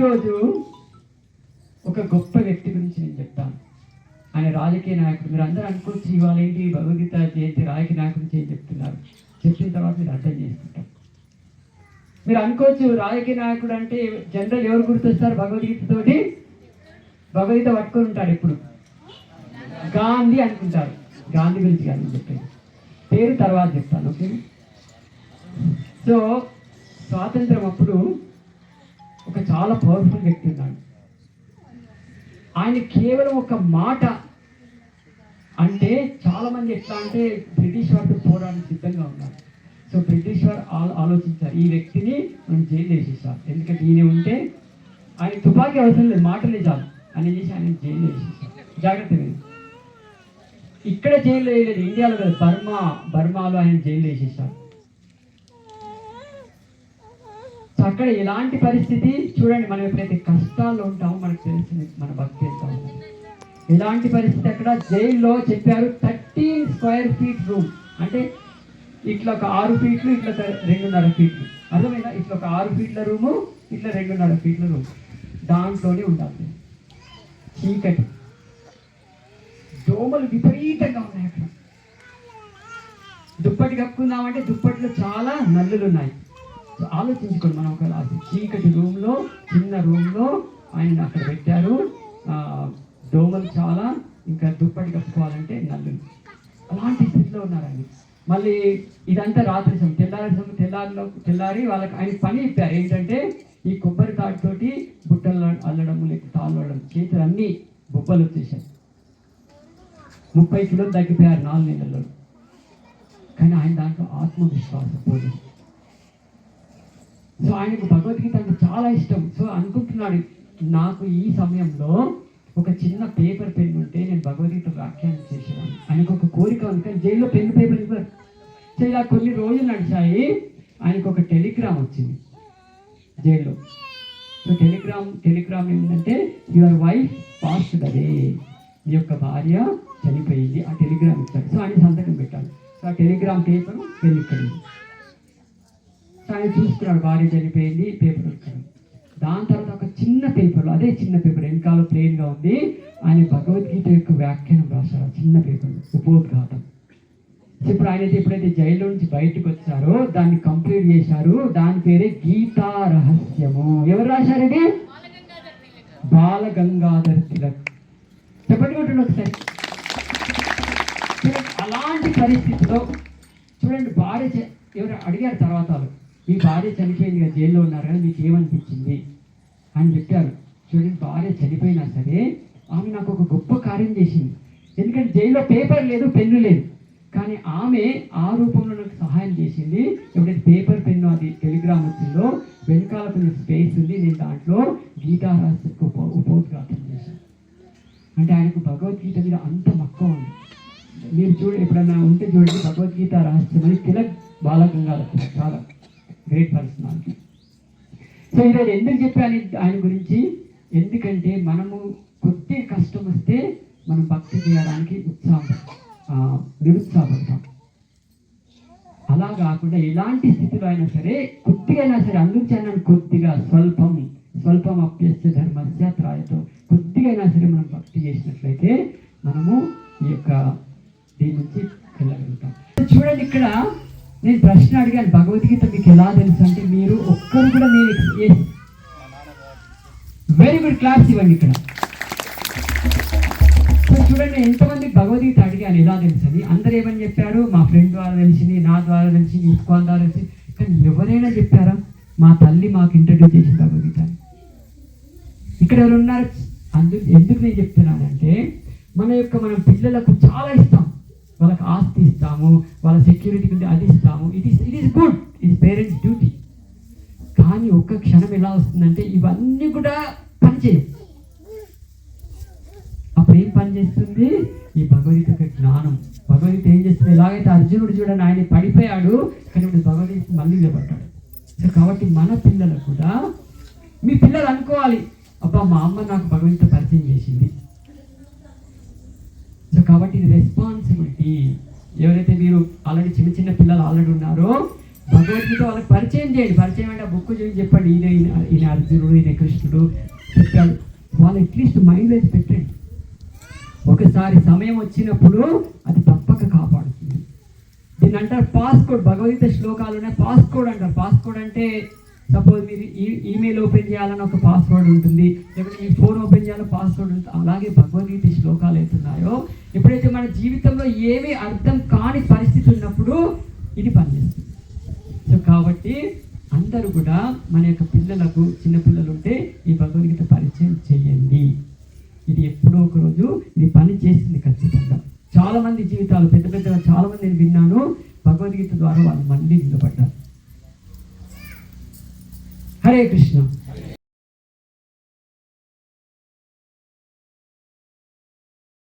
ఈరోజు ఒక గొప్ప వ్యక్తి గురించి నేను చెప్తాను. ఆయన రాజకీయ నాయకుడు. మీరు అందరూ అనుకోవచ్చు ఇవాళ ఏంటి భగవద్గీత జయంతి రాజకీయ నాయకుడి గురించి ఏం చెప్తున్నారు. చెప్పిన తర్వాత మీరు అర్థం చేసుకుంటారు. మీరు అనుకోవచ్చు రాజకీయ నాయకుడు అంటే జనరల్ ఎవరు గుర్తొస్తారు భగవద్గీతతోటి? భగవద్గీత పట్టుకొని ఉంటాడు ఇప్పుడు గాంధీ అనుకుంటారు. గాంధీ గురించి కానీ చెప్పాను పేరు తర్వాత చెప్తాను ఓకే సో స్వాతంత్రం అప్పుడు ఒక చాలా పవర్ఫుల్ వ్యక్తి ఉన్నాడు. ఆయన కేవలం ఒక మాట అంటే చాలా మంది ఎట్లా అంటే బ్రిటిష్ వారితో పోరాడానికి సిద్ధంగా ఉన్నారు. సో బ్రిటిష్ వారు ఆ- ఆలోచించారు ఈ వ్యక్తిని మనం జైలు వేసేసారు ఎందుకంటే ఈయన ఉంటే ఆయన తుపాకీ అవసరం లేదు మాటలే చాలు. అని చేసి ఆయన జైలు వేసేసారు. జాగ్రత్త ఇక్కడ జైలు వేయలేదు ఇండియాలో కాదు బర్మా బర్మాలో ఆయన జైలు వేసేసారు. సో అక్కడ ఎలాంటి పరిస్థితి? చూడండి మనం ఎప్పుడైతే కష్టాల్లో ఉంటామో మనకు తెలిసింది మన భక్తి ఎంత ఎలాంటి పరిస్థితి అక్కడ? జైల్లో చెప్పారు థర్టీన్ స్క్వేర్ ఫీట్ రూమ్. అంటే ఇట్లా ఒక ఆరు ఫీట్లు ఇట్లా రెండున్నర ఫీట్లు. అర్థమైనా ఇట్లా ఒక ఆరు ఫీట్ల రూము ఇట్లా రెండున్నర ఫీట్ల రూమ్. దాంట్లోనే ఉండాలి. చీకటి. దోమలు విపరీతంగా ఉన్నాయి అక్కడ. దుప్పటి కప్పుకుందామంటే దుప్పట్లో చాలా నల్లులు ఉన్నాయి ఆలోచించుకోండి. మనం ఒక చీకటి రూమ్లో చిన్న రూమ్లో ఆయన అక్కడ పెట్టారు. దోమలు చాలా ఇంకా దుప్పటి కప్పుకోవాలంటే నల్లు. అలాంటి స్థితిలో ఉన్నారండి. మళ్ళీ ఇదంతా రాత్రి సమయం తెల్లారి సమయం తెల్లారిలో తెల్లారి వాళ్ళకి ఆయన పని ఇప్పారు ఏంటంటే ఈ కొబ్బరి తాటితోటి బుట్టలు అల్లడం లేకపోతే తాళ్ళడం చేతులు అన్నీ బొబ్బలు వచ్చేసాయి. ముప్పై కిలోలు తగ్గిపోయారు నాలుగు నెలల్లో. కానీ ఆయన దాంట్లో ఆత్మవిశ్వాసం పోలేదు. సో ఆయనకు భగవద్గీత అంటే చాలా ఇష్టం. సో అనుకుంటున్నాడు నాకు ఈ సమయంలో ఒక చిన్న పేపర్ పెన్ ఉంటే నేను భగవద్గీత వ్యాఖ్యానం చేసేవాను ఆయనకు ఒక కోరిక ఉంది కానీ జైల్లో పెన్ పేపర్ ఇవ్వరు. సో ఇలా కొన్ని రోజులు నడిచాయి ఆయనకు ఒక టెలిగ్రామ్ వచ్చింది జైల్లో. సో టెలిగ్రామ్ టెలిగ్రామ్ ఏంటంటే యువర్ వైఫ్ పాస్ట్ అదే మీ యొక్క భార్య చనిపోయింది. ఆ టెలిగ్రామ్ ఇచ్చారు సో ఆయన సంతకం పెట్టాలి సో ఆ టెలిగ్రామ్ పేపర్ పెన్ ఇక్కడ ఆయన చూసుకున్నాడు భార్య చనిపోయింది పేపర్ వచ్చాడు. దాని తర్వాత ఒక చిన్న పేపర్లో అదే చిన్న పేపర్ వెనకాల ప్లెయిన్ ఉంది ఆయన భగవద్గీత యొక్క వ్యాఖ్యానం రాశారు ఆ చిన్న పేపర్ ఉపోద్ఘాతం. ఇప్పుడు ఆయన అయితే ఎప్పుడైతే జైలు నుంచి బయటకు వచ్చారో దాన్ని కంప్లీట్ చేశారు దాని పేరే గీతా రహస్యము. ఎవరు రాశారు ఇది? బాల గంగాధర్ తిలక్. చెప్పండి కొట్టండి ఒకసారి. అలాంటి పరిస్థితిలో చూడండి భార్య ఎవరు అడిగారు తర్వాత వాళ్ళు, మీ భార్య చనిపోయింది కదా జైల్లో ఉన్నారు కదా మీకు ఏమనిపించింది? అని చెప్పారు. చూడండి భార్య చనిపోయినా సరే ఆమె నాకు ఒక గొప్ప కార్యం చేసింది. ఎందుకంటే జైల్లో పేపర్ లేదు పెన్ను లేదు. కానీ ఆమె ఆ రూపంలో నాకు సహాయం చేసింది. ఎప్పుడైతే పేపర్ పెన్ను అది టెలిగ్రామ్ వచ్చిందో వెనకాల స్పేస్ ఉంది నేను దాంట్లో గీతారాసి ఉప ఉపోద్ఘాతం చేశాను. అంటే ఆయనకు భగవద్గీత మీద అంత మక్కువ ఉంది. మీరు చూడ ఎప్పుడన్నా ఉంటే చూడండి భగవద్గీత రహస్యం అని తిలక్ బాలగంగాధర చాలా గ్రేట్ పర్సనాలిటీ సో ఈరోజు ఎందుకు చెప్పాను ఆయన గురించి ఎందుకంటే మనము కొద్ది కష్టం వస్తే మనం భక్తి చేయడానికి ఉత్సాహం నిరుత్సాహపడతాం. అలా కాకుండా ఎలాంటి స్థితిలో అయినా సరే కొద్దిగా అయినా సరే అందుకు కొద్దిగా స్వల్పం స్వల్పం అప్యస్య ధర్మస్య త్రాయతో. కొద్దిగా అయినా సరే మనం భక్తి చేసినట్లయితే మనము ఈ యొక్క దీని నుంచి వెళ్ళగలుగుతాం. చూడండి ఇక్కడ నేను ప్రశ్న అడిగాను భగవద్గీత మీకు ఎలా తెలుసు అంటే మీరు ఒక్కరు కూడా నేను వెరీ గుడ్ క్లాస్ ఇవ్వండి ఇక్కడ. సో చూడండి ఎంతమంది భగవద్గీత అడిగాను ఎలా తెలుసని అందరు ఏమని చెప్పారు? మా ఫ్రెండ్ ద్వారా తెలిసింది నా ద్వారా తెలిసింది ఇస్కాన్ ద్వారా తెలిసింది. కానీ ఎవరైనా చెప్పారా? మా తల్లి మాకు ఇంట్రడ్యూస్ చేసిన భగవద్గీత ఇక్కడ ఎవరు ఉన్నారు? అందుకు ఎందుకు నేను చెప్తున్నానంటే మన యొక్క మనం పిల్లలకు చాలా ఇస్తాం వాళ్ళకి ఆస్తి ఇస్తాము వాళ్ళ సెక్యూరిటీ కింద అది ఇస్తాము. It is it is good it parents duty కానీ ఒక్క క్షణం ఎలా వస్తుందంటే ఇవన్నీ కూడా పనిచేయవు అప్పుడు ఏం పని చేస్తుంది? ఈ భగవద్గీత యొక్క జ్ఞానం. భగవద్గీత ఏం చేస్తుంది? ఎలాగైతే అర్జునుడు చూడండి ఆయన పడిపోయాడు కానీ ఇప్పుడు భగవద్గీత మళ్ళీ నిలబడ్డాడు. సో కాబట్టి మన పిల్లలు కూడా మీ పిల్లలు అనుకోవాలి అబ్బా మా అమ్మ నాకు భగవద్గీత పరిచయం చేసింది. కాబట్టి ఇది రెస్పాన్సిబిలిటీ ఎవరైతే మీరు ఆల్రెడీ చిన్న చిన్న పిల్లలు ఆల్రెడీ ఉన్నారో భగవద్గీత వాళ్ళకి పరిచయం చేయండి. పరిచయం అంటే బుక్ చూసి చెప్పండి? ఈయన ఈయన- అర్జునుడు ఈయన కృష్ణుడు చెప్పాడు. వాళ్ళు అట్లీస్ట్ మైండ్ వేసి పెట్టండి. ఒకసారి సమయం వచ్చినప్పుడు అది తప్పక కాపాడుతుంది. దీన్ని అంటారు పాస్ కోడ్ భగవద్గీత శ్లోకాలు ఉన్నాయి. పాస్కోడ్ అంటారు. పాస్ కోడ్ అంటే సపోజ్ మీరు ఈ ఈమెయిల్ ఓపెన్ చేయాలని ఒక పాస్వర్డ్ ఉంటుంది లేకపోతే మీ ఫోన్ ఓపెన్ చేయాలని పాస్వర్డ్ ఉంటుంది అలాగే భగవద్గీత శ్లోకాలు అవుతున్నాయో ఎప్పుడైతే మన జీవితంలో ఏమీ అర్థం కాని పరిస్థితి ఉన్నప్పుడు ఇది పనిచేస్తుంది. సో కాబట్టి అందరూ కూడా మన యొక్క పిల్లలకు చిన్నపిల్లలు ఉంటే ఈ భగవద్గీత పరిచయం చేయండి. ఇది ఎప్పుడో ఒకరోజు ఇది పని చేస్తుంది ఖచ్చితంగా. చాలామంది జీవితాలు పెద్ద పెద్దగా చాలామంది నేను విన్నాను భగవద్గీత ద్వారా వాళ్ళు మళ్ళీ నిలబడ్డారు. హరే కృష్ణ